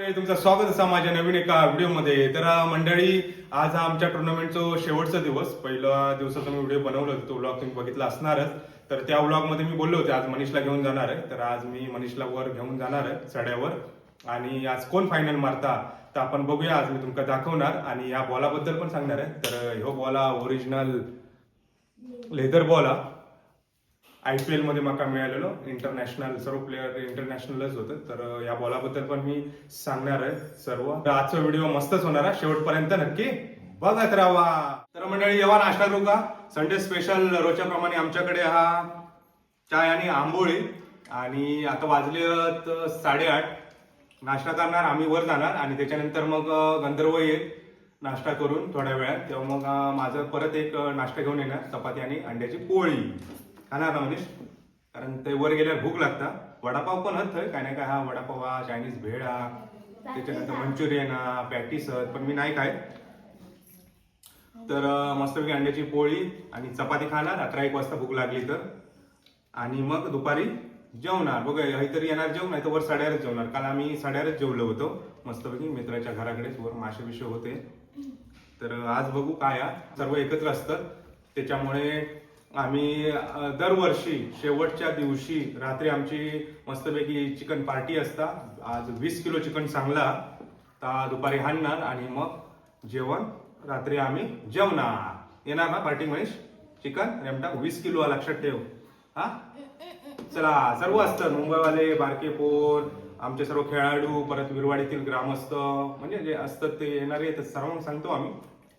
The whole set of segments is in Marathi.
मंडळी तुमचं स्वागत असा माझ्या नवीन एका व्हिडिओमध्ये. तर मंडळी आज हा आमच्या टुर्नामेंटचा शेवटचा दिवस. पहिला दिवसाचा मी व्हिडिओ बनवला होता तो व्लॉग तुम्ही बघितला असणारच. तर त्या व्लॉगमध्ये मी बोललो होते आज मनीषला घेऊन जाणार आहे. तर आज मी मनीषला वर घेऊन जाणार आहे सड्यावर. आणि आज कोण फायनल मारता तर आपण बघूया. आज मी तुमका दाखवणार आणि या बॉलाबद्दल पण सांगणार आहे. तर ह्यो बॉला ओरिजिनल लेदर बॉल हा. आय पी एलमध्ये मध्ये माका मिळालेलो. इंटरनॅशनल सर्व प्लेयर इंटरनॅशनलच होतं. तर या बॉलाबद्दल पण मी सांगणार आहे सर्व. तर आजचा व्हिडिओ मस्तच होणार आहे शेवटपर्यंत नक्की बघत राहा. तर मंडळी येवा नाश्ता करू का? संडे स्पेशल रोजच्याप्रमाणे आमच्याकडे हा चाय आणि आंबोळी. आणि आता वाजले साडेआठ. नाश्ता करणार आम्ही वर जाणार. आणि त्याच्यानंतर मग गंधर्व येईल नाश्ता करून थोड्या वेळात. तेव्हा मग माझं परत एक नाश्ता घेऊन येणार. चपाती आणि अंड्याची पोळी. खाणार ना मनीष कारण ते वर गेल्यावर भूक लागता. वडापाव पण हत काय नाही काय हा वडापाव हा चायनीज भेळ हा त्याच्यानंतर मंचुरियन हा पॅटीस हत पण मी नाही काय तर मस्तपैकी अंड्याची पोळी आणि चपाती खाणार. अकरा एक वाजता भूक लागली तर. आणि मग दुपारी जेवणार. बघा काहीतरी येणार जेवण नाही तर वर साड्यावरच जेवणार. काल आम्ही साड्यावरच जेवलो होतो. मस्तपैकी मित्राच्या घराकडेच वर मासे बिशे होते. तर आज बघू काय. सर्व एकत्र असतात. त्याच्यामुळे आम्ही दरवर्षी शेवटच्या दिवशी रात्री आमची मस्तपैकी चिकन पार्टी असता. आज वीस किलो चिकन चांगला तर दुपारी हाणणार आणि मग जेवण. रात्री आम्ही जेवणार. येणार ना पार्टी महेश? चिकन? रेमटा वीस किलो लक्षात ठेव. हा? चला सर्व असतं. मुंबईवाले बारके पोर आमचे सर्व खेळाडू परत विरवाडीतील ग्रामस्थ म्हणजे जे असतात ते येणारे येतात. सर्वांना सांगतो आम्ही.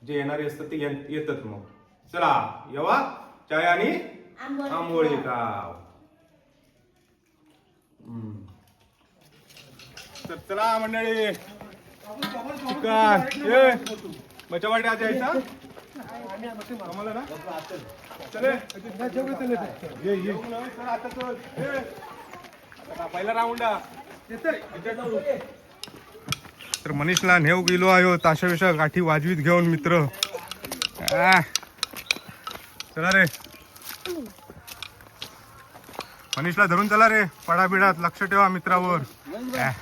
जे येणारे असतात ते येत- येतात मग. चला येवा. चाय आणि आंबोळी का हम्म. तर चला मंडळी. बचा वाटे आज यायचा? आम्हाला ना? चले ये ये चल, आता चल. ये. आता पहिला राऊंड तर मनीषला नेऊ गेलो आयो ताशा विषा गाठी वाजवीत घेऊन मित्र. आ. चला रे. मनीषला धरून चला रे. पडाबिडात लक्ष ठेवा मित्रावर.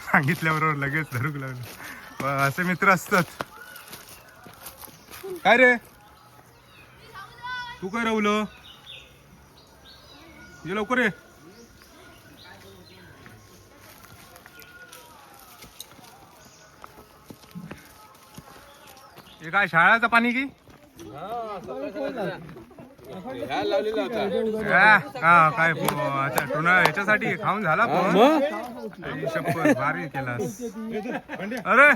सांगितल्याबरोबर लगेच धरूक लागलो. असे मित्र असतात. काय रे? तू काय राहुलं? ये लवकर रे हे काय शाळाचं पाणी की? हा, हा, काय पो- अच्छा टुना ह्याच्यासाठी खाऊन झाला पण भारी केलास. अरे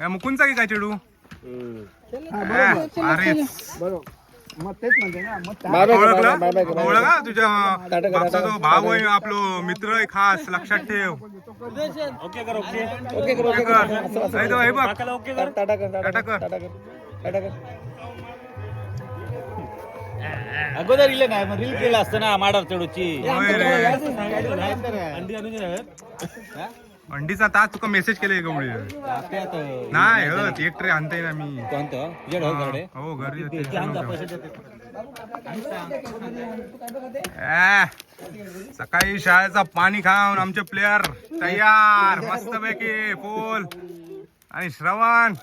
या मुकुंदचा की काय चेडू? हा, अरेच मग तेच म्हणते ना मग ओळखला? ओळखा तुझ्या बापचा जो भाव आहे आपलो मित्र आहे खास लक्षात ठेव. ओके कर ओके. ओके कर. ओके कर. टाटा कर टाटा कर. अगोदर इले नाही मग रील केलं असतं ना माडार चढूची. अंडीचा तास तुका मेसेज केले गवळी. नाही हो एक ट्रे आणते ना मी. कोणतं तुझ्या ढोल घरडे? हो घरी ते- येते. ते. आ, सकाळी शाळेचा पाणी खाऊन आमचे प्लेयर तयार. मस्त पैकी फुल आणि श्रवण.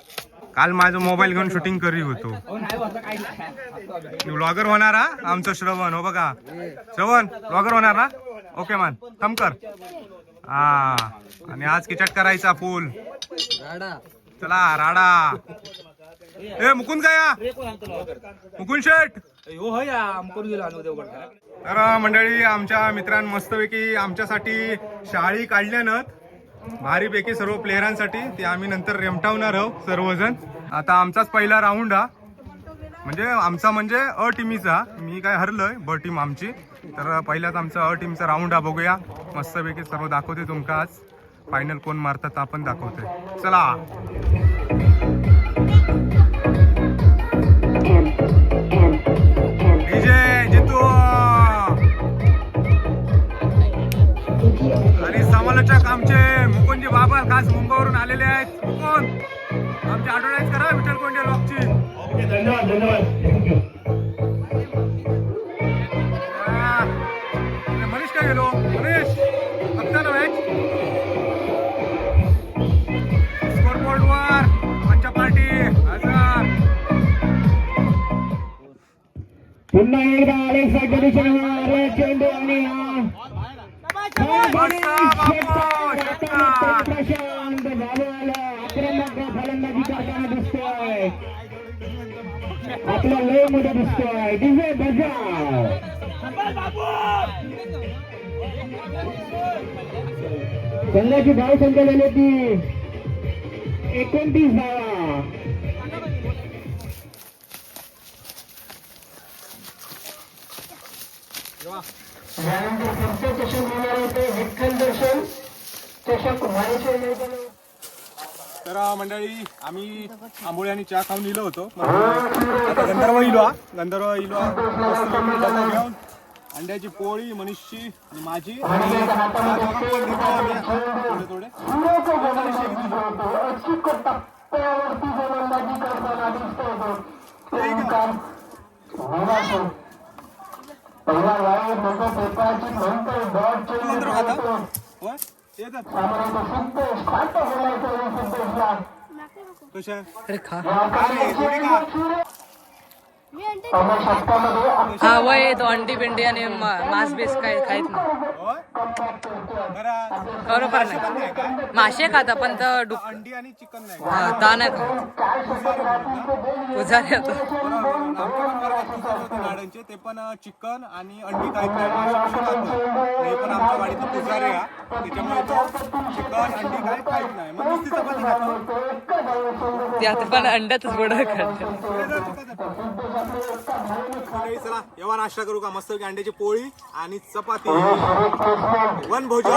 काल माझं मोबाईल घेऊन शूटिंग करी होतो. ब्लॉगर होणार हा? आमचं श्रवण हो बघा. श्रवण ब्लॉगर होणार ना ओके मान थमकर हा. आणि आज किचट करायचा फुल. चला राडा. ए मुकुंद काय मुकुंद शेठ. तर मंडळी आमच्या मित्रां मस्तपैकी आमच्यासाठी शाळी काढल्यानं भारीपैकी सर्व प्लेयरांसाठी. ते आम्ही नंतर रेमटावणार आहोत सर्वजण. आता आमचाच पहिला राऊंड हा. म्हणजे आमचा म्हणजे अ टीमीचा मी काय हरलोय ब टीम आमची. तर पहिलाच आमचा अ टीमचा राऊंड हा बघूया. मस्तपैकी सर्व दाखवते तुमका आज. फायनल कोण मारतात आपण दाखवते. चला. आमचे बाबा खास मुंबईवरून आलेले आहेत. कोण? आमची ॲडव्हर्टाईज करा विठ्ठल कोंडे लॉकची. धन्यवाद धन्यवाद. मनीष काय गेलो? मनीष बघता ना मॅच बोर्डवर पंचा पार्टी हजार पुन्हा एकदा चेंडू आणि आपला लयमध्ये दिसतोय. दिवे बजाव संघाची भाव संख्या झाली होती एकोणतीस धावा यानंतर पुढचे चषक होणार होते विठ्ठल दर्शन चषक मानेश्वर तर अं, मंडळी आम्ही आंबोळी आणि चहा खाऊन इलो होतो. मग आता गंधर्व इलो हा. गंधर्व इलो हा. डबा घेऊन अंड्याची पोळी मनीषची आणि माझी. आणि घेतो आम्ही थोडे नंतर खाता? होय? येतात. सामन्याचा संतोष हा वय तो अंडी बिंडी आणि मा- मांस बीस काय खायत नाही. बरोबर नाही. मासे खाता पण तर डुक अंडी आणि चिकन नाही ता नाही खात पुजारी होतो ते पण चिकन आणि अंडी खायत नाही पण आमच्या वाडीचा पुजारी हा त्याच्यामुळे चिकन अंडी काय खायत नाही मग नुसती चपाती खातो त्यात पण अंड्यातच गोडा खात. चला एव्हा नाश्ता करू का मस्त अंड्याची पोळी आणि चपाती वन भोजन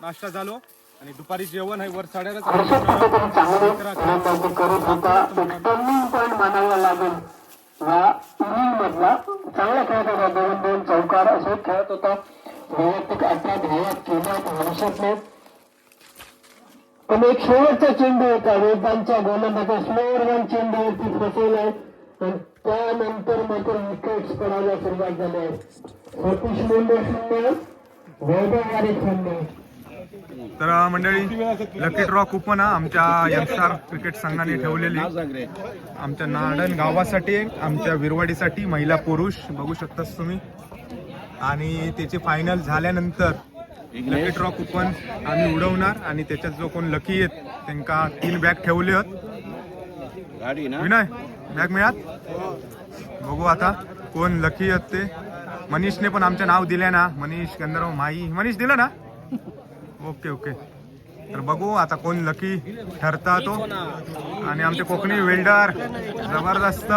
नाश्ता झालो आणि दुपारी जेवण आहे वर कुठेतरी चांगली करत होता. एक टर्निंग पॉईंट मानावा लागेल. या इनिंग मधला चांगला खेळत होता दोन दोन चौकार असे खेळत होता. वैयक्तिक अठरा धावा केल्या हर्षदने पण एक शेवटचा चेंडू होता वेदांच्या गोलंदाचा स्लोअर वन चेंडू होती फसवलाय आणि त्यानंतर मात्र विकेट्स पडायला सुरुवात झाली. आहे सतीश मुंडे शून्य वैभव वारे शून्य. तर मंडळी लकी ड्रॉ कुपन हा आमच्या यंगस्टार क्रिकेट संघाने ठेवलेली. आमच्या नाडण गावासाठी आमच्या विरवाडीसाठी महिला पुरुष बघू शकतास तुम्ही. आणि त्याची फायनल झाल्यानंतर लकी ड्रॉ कुपन आम्ही उडवणार आणि त्याच्यात जो कोण लकी आहेत त्यांना तीन बॅग ठेवले आहेत. विनय बॅग मिळात? बघू आता कोण लकी आहेत ते. मनीषने पण आमचं नाव दिले ना. मनीष गंधर्व माई. मनीष दिलं ना? Okay okay. तर बघू आता कोण लकी ठरता तो. आणि आमचे कोकणी वेल्डर जबरदस्त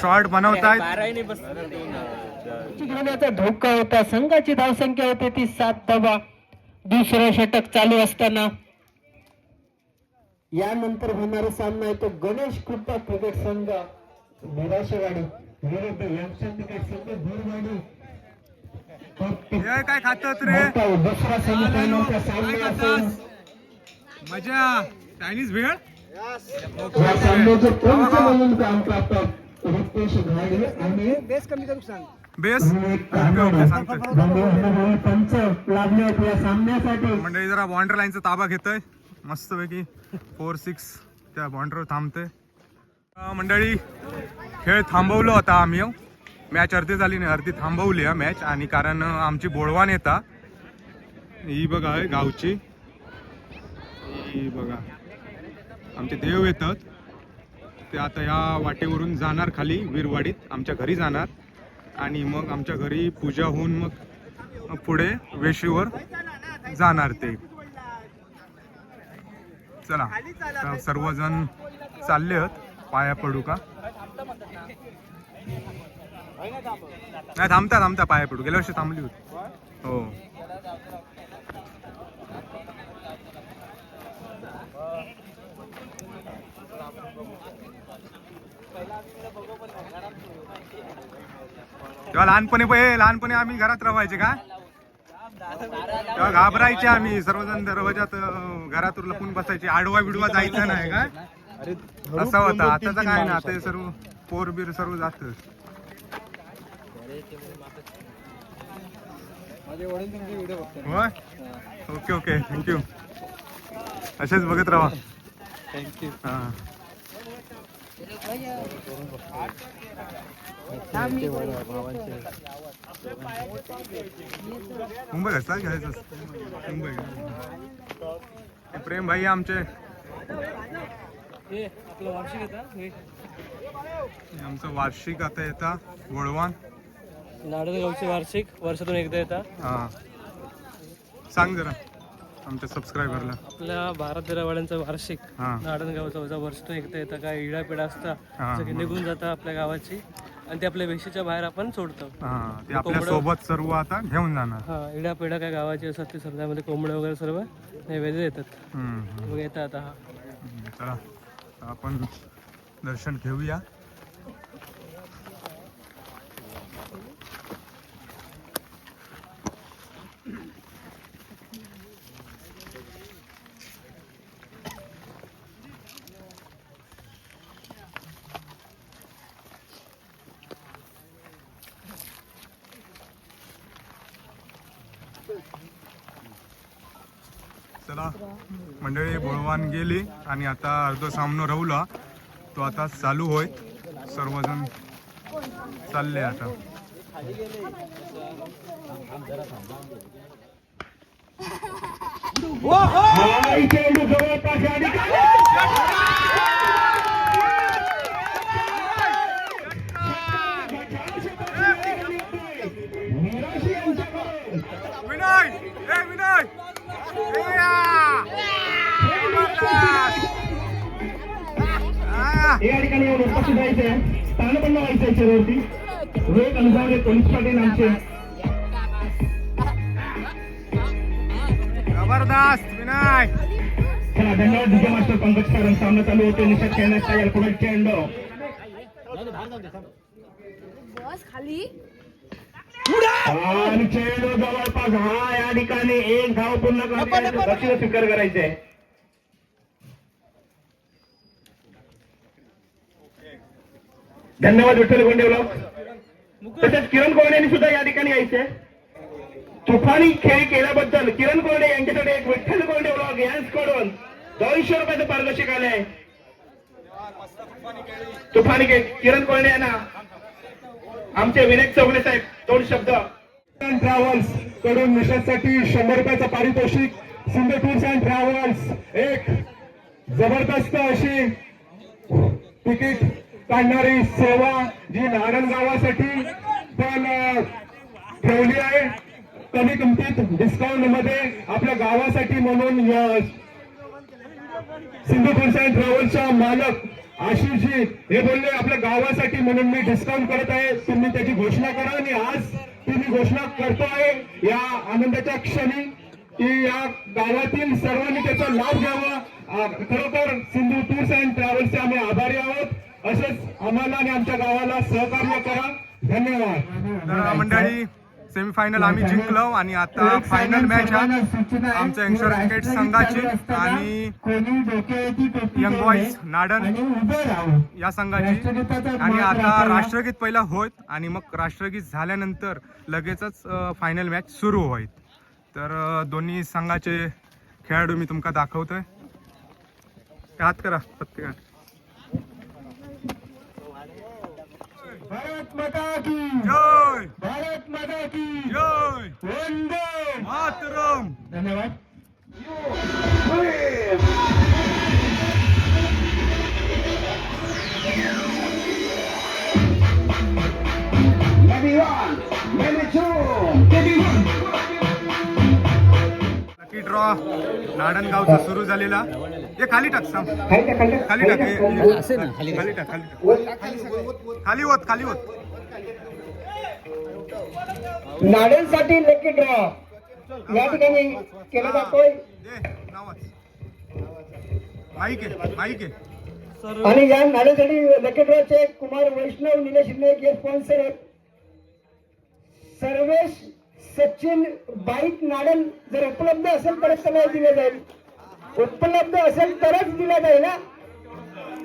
शॉर्ट बनवतायत. घेण्याचा धोका होता संघाची धावसंख्या होती ती सात धावा दुसरं षटक चालू असताना. यानंतर होणारा सामना आहे तो गणेश कृपा क्रिकेट संघ. निराशेवाडी विरुद्ध यंगस्टर क्रिकेट संघ भोरवाडी हे काय खातात रे? मजा. चायनीज भेळ? काम बेस मंडळी जरा बॉन्डर लाईनचा ताबा घेतोय. मस्तपैकी फोर सिक्स त्या बॉन्डरवर थांबतोय. अं, मंडळी खेळ थांबवलो होता आम्ही मॅच अर्धी झाली नाही अर्धी थांबवली हा मॅच आणि कारण आमची बोळवान येता. ही बघा आहे गावची. ही बघा. आमचे देव येतात. ते आता या वाटेवरून जाणार खाली वीरवाडीत. आमच्या घरी जाणार. आणि मग आमच्या घरी पूजा होऊन मग पुढे वेशीवर जाणार ते. चला तर सर्वजण चालले आहेत. पाया पडू का? नाही थांबता थांबता पाया पडू. गेल्या वर्षी थांबली होती. हो. तेव्हा लहानपणी पहिले लहानपणी आम्ही घरात राहायचे का? तेव्हा घाबरायचे आम्ही. सर्वजण दरवाजात अं, घरातून लपून बसायचे. आडवा बिडवा जायचं नाही का? असा होता. आताचा काय ना आता. हे सर्व पोर बीर सर्व जात होय? Okay okay. थँक्यू असेच बघत राहा. थँक्यू हा. मुंबई कसला घ्यायचं? मुंबई. प्रेम भाई आमचे. आपलं वार्षिक येतं आमचं वार्षिक आता येता वळवान नाडनगावचे वार्षिक वर्षातून एकदा येतात. हा. सांग जरा आमच्या सबस्क्रायबरला आपल्या भारत दिरावाड्यांचा वार्षिक हा. नाडनगावचा वजा वर्षातून एकदा येतं. काय इडा पिढा असता हा, सगळे निघून जातात आपल्या गावाची. आणि ते आपल्या वेशीच्या बाहेर आपण सोडतो. हा. ते आपल्यासोबत सर्व आता घेऊन जाणार. हा इडा पिढा काय गावाची असतात ते सर्वांमध्ये कोंबडे वगैरे सर्व नैवेद्य येतात हम्म, हम्म. मग येतात हा हम्म, चला. आता आपण दर्शन घेऊया. मंडळी बोळवान गेली आणि आता अर्ध सामनो रवला. तो आता चालू होय. सर्वजण चालले आता. जवळपास या ठिकाणी उपस्थित चेहऱ्यावरती रोहित अनुसारे पोलीस पाटील आमचे. जबरदस्त विनय चला धन्यवाद विजय मास्टर पंकज कारण सामना चालू होते. निषेध खेळण्यात तयार पुढे चेंडू. बस खाली. आणि चेंडू जवळपास. हा या ठिकाणी एक धाव पूर्ण लक्ष्य स्वीकार करायचे. धन्यवाद विठ्ठल गोंडे ब्लॉक तसेच किरण कोरडे यांनी सुद्धा या ठिकाणी यायचे. तुफानी खेळ केल्याबद्दल किरण कोरडे यांच्याकडे एक विठ्ठल ब्लॉक यांच्याकडून दोनशे रुपयाचं पारितोषिक आलंय. तुफानी खेळ. किरण कोरडे यांना आमचे विनायक चौगले साहेब दोन शब्द. ट्रॅव्हल्सकडून निषेधसाठी शंभर रुपयाचं पारितोषिक. सिंधू टूर्स अँड ट्रॅव्हल्स एक जबरदस्त अशी तिकीट काढणारी सेवा जी नारायण गावासाठी पण ठेवली आहे. कमी किमतीत डिस्काउंटमध्ये आपल्या गावासाठी म्हणून सिंधू टूर्स अँड ट्रॅव्हल्सच्या मालक आशिषजी हे बोलले आपल्या गावासाठी म्हणून मी डिस्काउंट करत आहे. तुम्ही त्याची घोषणा करा आणि आज तुम्ही घोषणा करतो आहे या आनंदाच्या क्षणी की या गावातील सर्वांनी त्याचा लाभ घ्यावा. खरोखर सिंधू टूर्स अँड ट्रॅव्हल्सचे आम्ही आभारी आहोत. असेच आम्हाला आणि आमच्या गावाला सहकार्य करा. धन्यवाद मंडळी. सेमीफायनल आम्ही जिंकलो आणि आता फायनल मॅच आहे. आमच्या यंगस्टर क्रिकेट संघाची आणि यंग बॉईज नाडन या संघाची. आणि आता राष्ट्रगीत पहिला होत आणि मग राष्ट्रगीत झाल्यानंतर लगेचच फायनल मॅच सुरू होईल. तर दोन्ही संघाचे खेळाडू मी तुमका दाखवतोय. हात करा प्रत्येका भारत माता की। जय। भारत माता की। जय। वंदे। मातरम। धन्यवाद। लकी ड्रॉ नाडनगावचा सुरू झालेला. हे खाली टाक साम खाली टाक खाली टाक खाली टाक. खाली होत खाली होत. नाण्यांसाठी लकी ड्रॉ या ठिकाणी केला जातोय. माईक आहे माईक आहे. आणि या नाण्यासाठी लकी ड्रॉचे कुमार वैष्णव निलेश शिंदे हे स्पॉन्सर आहेत. सर्वेश सचिन बाईक नाडन जर उपलब्ध असेल तरच त्याला दिले जाईल. उपलब्ध असेल तरच दिला जाईल ना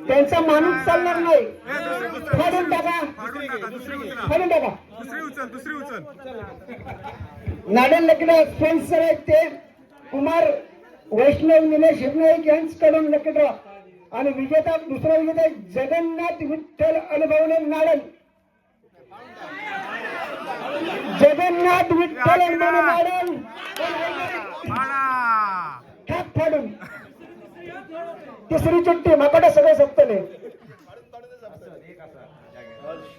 त्यांचा माणूस चालणार नाही. फाडून टाका. फाडून टाका दुसरी उचला फाडून टाका. दुसरी उचल नाडन लकडा स्पॉन्सर आहेत ते. कुमार वैष्णव निलेश हिरनाईक यांच्याकडून लकडा आणि विजेता दुसरा विजेता जगन्नाथ विठ्ठल अनुभवणे नाडन. जगन्नाथ विठ्ठल अनुभवणे नाडन. ठाक फाडून. तिसरी चिठ्ठी माकडे सगळे सप्तले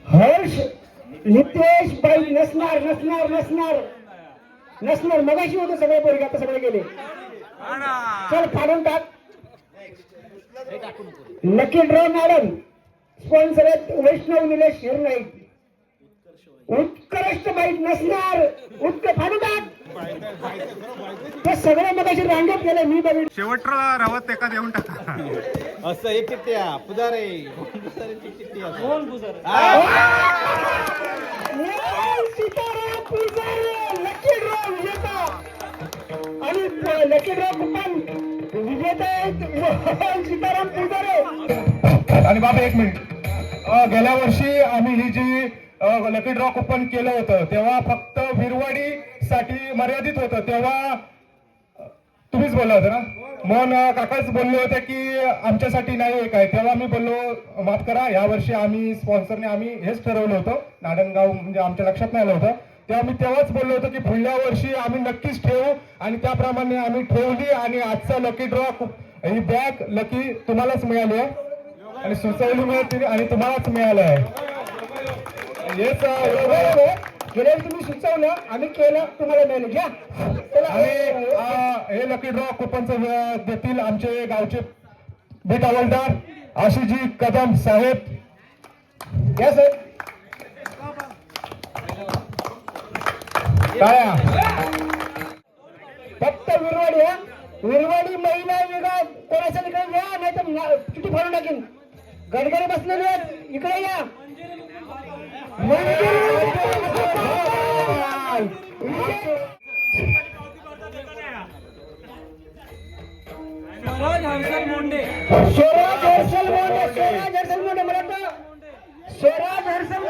हर्ष नितेश बाई नसणार नसणार नसणार. नसणार. मगाशी होते सगळे पोरगे आता सगळे गेले. चल फाडून टाक. Lucky draw madam. स्पॉन्सर आहेत वैष्णव निलेश हिरनाईक. उत्कृष्ट बाईक नसणार. उत्क फाडून टाक ते सगळे मगाशी रांगेत गेले मी बघितलं. शेवटला रावत एका देऊन टाका. असं एक चिठ्ठ्या पुजारे चिठ्ठी सीताराम पुजारी? लकी ड्रॉ विजेता. आणि विजेता आहेत सीताराम पुजारे. आणि बाबा एक मिनिट. अ, गेल्या वर्षी आम्ही ही जी लकी ड्रॉ कुपन केलं होतं. तेव्हा फक्त विरवाडी साठी मर्यादित होतं. तेव्हा तुम्हीच बोलला होता ना? मन काकाच बोलले होते की आमच्यासाठी नाही आहे काय. तेव्हा मी बोललो माफ करा या वर्षी आम्ही स्पॉन्सरने आम्ही हेच ठरवलं होतं. नाडनगाव म्हणजे आमच्या लक्षात नाही आलं होतं. तेव्हा मी तेव्हाच बोललो होतो की पुढल्या वर्षी आम्ही नक्कीच ठेवू आणि त्याप्रमाणे आम्ही ठेवली आणि आजचा लकी ड्रॉ ही बॅग लकी तुम्हालाच मिळाली आहे. आणि सुचवली मिळते आणि तुम्हालाच मिळालं आहे. हेच तुम्ही सुचवलं आम्ही केलं तुम्हाला आणि हे लकी ड्रॉ कुपनचं देतील आमचे गावचे बेट हवालदार आशिषजी कदम साहेब. घ्या सर. काय? फक्त विरवाडी हा. विरवाडी महिला वेगळा. कोणाच्या इकडे घ्या नाही तर चुटी फाडून टाकीन. गडगडे बसलेले आहेत. इकडे या. स्वराज हर्षल मोंडे. स्वराज हर्षल मोंडे मला स्वराज हर्षल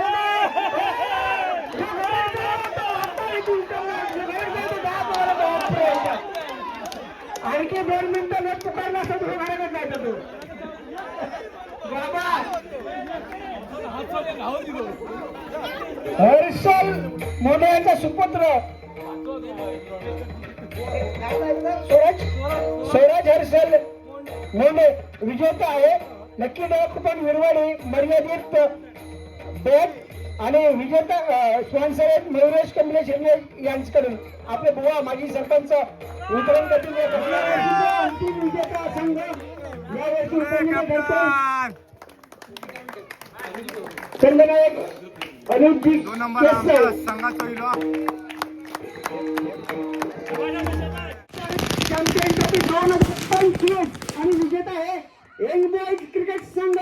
आणखी दोन मिनिटं पुकारला असं तुम्ही घराकडे जायचं तू. बाबा. हर्षल मोंडे यांचा सुपुत्र. स्वराज स्वराज हर्षल मोंडे विजेता आहे. नक्की डॉक पण विरवाडी मर्यादित बॅग आणि विजेता आहेत मयुरेश कमलेश हिरणे यांच्याकडून. आपले बुवा माजी सरपंच वितरण करतील अंतिम विजेता संघ. यावर्षी संघनायक विलो चॅम्पियन ट्रॉफी दोन हजार पंचवीस आणि विजेता आहे यंग बॉयज क्रिकेट संघ.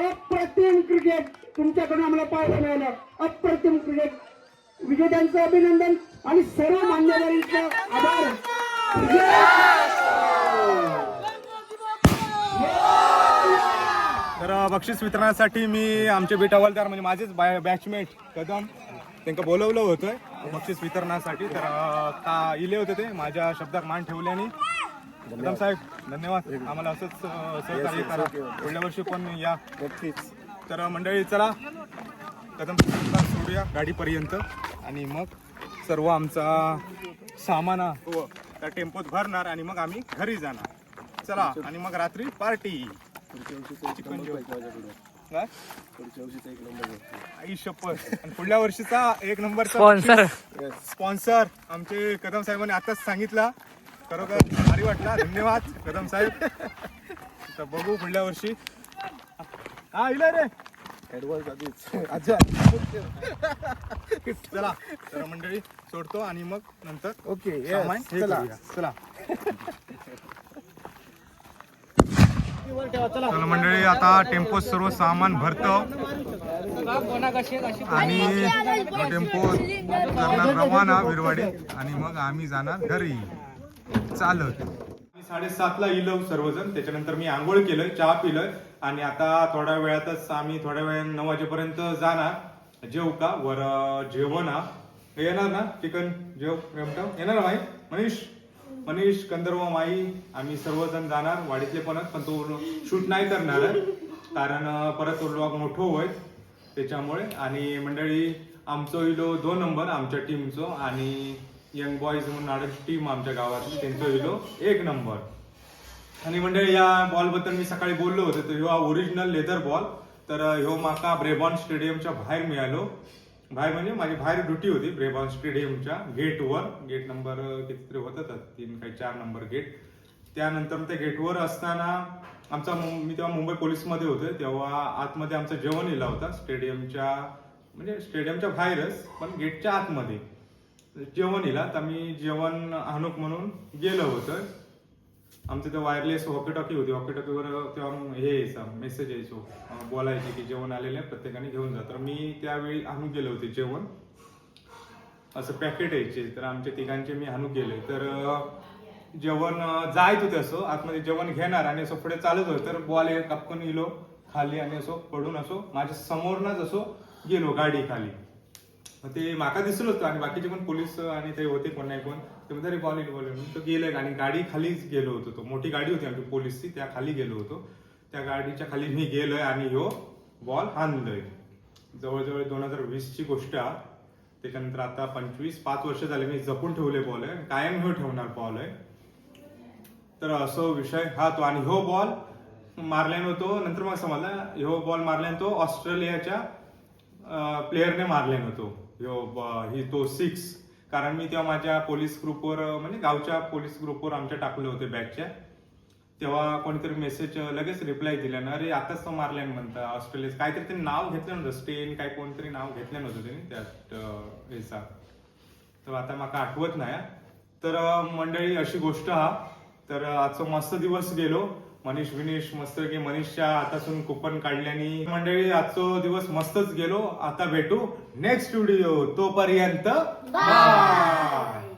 अप्रतिम क्रिकेट तुमच्याकडून आम्हाला पाहायला मिळालं. अप्रतिम क्रिकेट. विजेत्यांचं अभिनंदन आणि सर्व मान्यवरांचं आभार तर बक्षीस वितरणासाठी मी आमचे बेट हवालदार म्हणजे माझेच बॅचमेट कदम त्यांना बोलवलं होतं बक्षीस वितरणासाठी. तर का इले होते ते माझ्या शब्दात मान ठेवल्याने. कदम साहेब धन्यवाद. आम्हाला असंच सहकार्य करा. पुढल्या वर्षी पण या. तर मंडळी चला. कदम सोडूया गाडीपर्यंत. आणि मग सर्व आमचा सामान हो, त्या टेम्पोत भरणार आणि मग आम्ही घरी जाणार. चला. आणि मग रात्री पार्टी. काय? आई शपथ. आणि पुढल्या वर्षीचा एक नंबरचा स्पॉन्सर स्पॉन्सर आमचे कदम साहेबांनी आताच सांगितलं. खरोखर भारी वाटला. धन्यवाद कदम साहेब. तर बघू पुढल्या वर्षी. हा इला रे. चला तर मंडळी सोडतो आणि मग नंतर ओके चला. चला. चला मंडळी आता टेम्पो सर्व सामान भरतो. आणि टेम्पो करणार रवाना विरवाडी. आणि मग आम्ही जाणार घरी. चालत. मी साडेसातला इलो सर्वजण. त्याच्यानंतर मी आंघोळ केलं चहा पिलं आणि आता थोड्या वेळातच आम्ही थोड्या वेळ नऊ वाजेपर्यंत जाणार. जेव का? वर जेवणा जेवण येणार ना? चिकन जेव येणार ना भाई? मनीष? मनीष कंदर्व माई आम्ही सर्वजण जाणार वाडीतले पण पण तो शूट नाही करणार कारण परत तो ब्लॉग मोठो होय त्याच्यामुळे. आणि मंडळी आमचो इलो दोन नंबर आमच्या टीमचो आणि यंग बॉईज म्हणून नाडक टीम आमच्या गावातली त्यांचं इलो एक नंबर. आणि मंडळी या बॉलबद्दल मी सकाळी बोललो होतो तर ह्यो ओरिजिनल लेदर बॉल तर ह्यो माका ब्रेबॉन स्टेडियमच्या बाहेर मिळालो. बाहेर म्हणजे माझी बाहेर ड्युटी होती ब्रेबॉन स्टेडियमच्या गेटवर गेट नंबर कितीतरी होतं तर तीन काही चार नंबर गेट. त्यानंतर त्या गेटवर असताना आमचा मी तेव्हा मुंबई पोलीसमध्ये होते तेव्हा आतमध्ये आमचं जेवण लिहिला होता स्टेडियमच्या म्हणजे स्टेडियमच्या बाहेरच पण गेटच्या आतमध्ये. जेवण येला तर मी जेवण हाणूक म्हणून गेलं होतं. आमचं ते वायरलेस वॉकी टॉकी होती. वॉकी टॉकीवर तेव्हा हे यायचा मेसेज यायचो. बोलायचे की जेवण आलेलं आहे प्रत्येकाने घेऊन जा. तर मी त्यावेळी आणून गेले होते जेवण. असं पॅकेट यायचे तर आमच्या तिघांचे मी आणून गेले. तर जेवण जायत होते असं आतमध्ये जेवण घेणार आणि असं पुढे चालत होतं. तर बॉल कापकन गेलो खाली आणि असो पडून असो माझ्या समोरनच असो गेलो गाडी खाली. ते माका दिसलं होतं आणि बाकीचे पण पोलीस आणि ते होते कोण नाही कोण. ते म्हणतात, "अरे बॉल येईल बॉल म्हणून तो गेलं आणि गाडी खालीच गेलो होतो. तो मोठी गाडी होती आमची पोलीसची त्या खाली गेलो होतो. त्या गाडीच्या खाली मी गेलोय आणि ह्यो बॉल आणलोय. जवळजवळ दोन हजार वीसची गोष्ट आहे. त्याच्यानंतर आता पंचवीस पाच वर्ष झाले मी जपून ठेवले बॉल आहे. कायम ह्यो ठेवणार बॉल आहे. तर असो विषय हा तो आणि ह्यो बॉल मारल्यानं होतो नंतर मग समजला ह्यो बॉल मारल्यानं तो. ऑस्ट्रेलियाच्या प्लेअरने मारल्यानं होतो ह्यो ब- ही तो सिक्स कारण मी तेव्हा माझ्या पोलीस ग्रुपवर म्हणजे गावच्या पोलीस ग्रुपवर आमच्या टाकले होते बॅगच्या. तेव्हा कोणीतरी मेसेज लगेच रिप्लाय दिला ना अरे आताच तो मारल्यानं म्हणता ऑस्ट्रेलिया काहीतरी ते नाव घेतलं नव्हतं स्टेन काय कोणतरी नाव घेतलं नव्हतं त्यांनी त्यात अं, तर आता माका आठवत नाही. तर मंडळी अशी गोष्ट हा. तर आजचा मस्त दिवस गेलो. मनीष विनीश मस्त की मनीषच्या हातातून कुपन काढल्याने. मंडळी आजचा दिवस मस्तच गेलो. आता भेटू नेक्स्ट व्हिडिओ तोपर्यंत बाय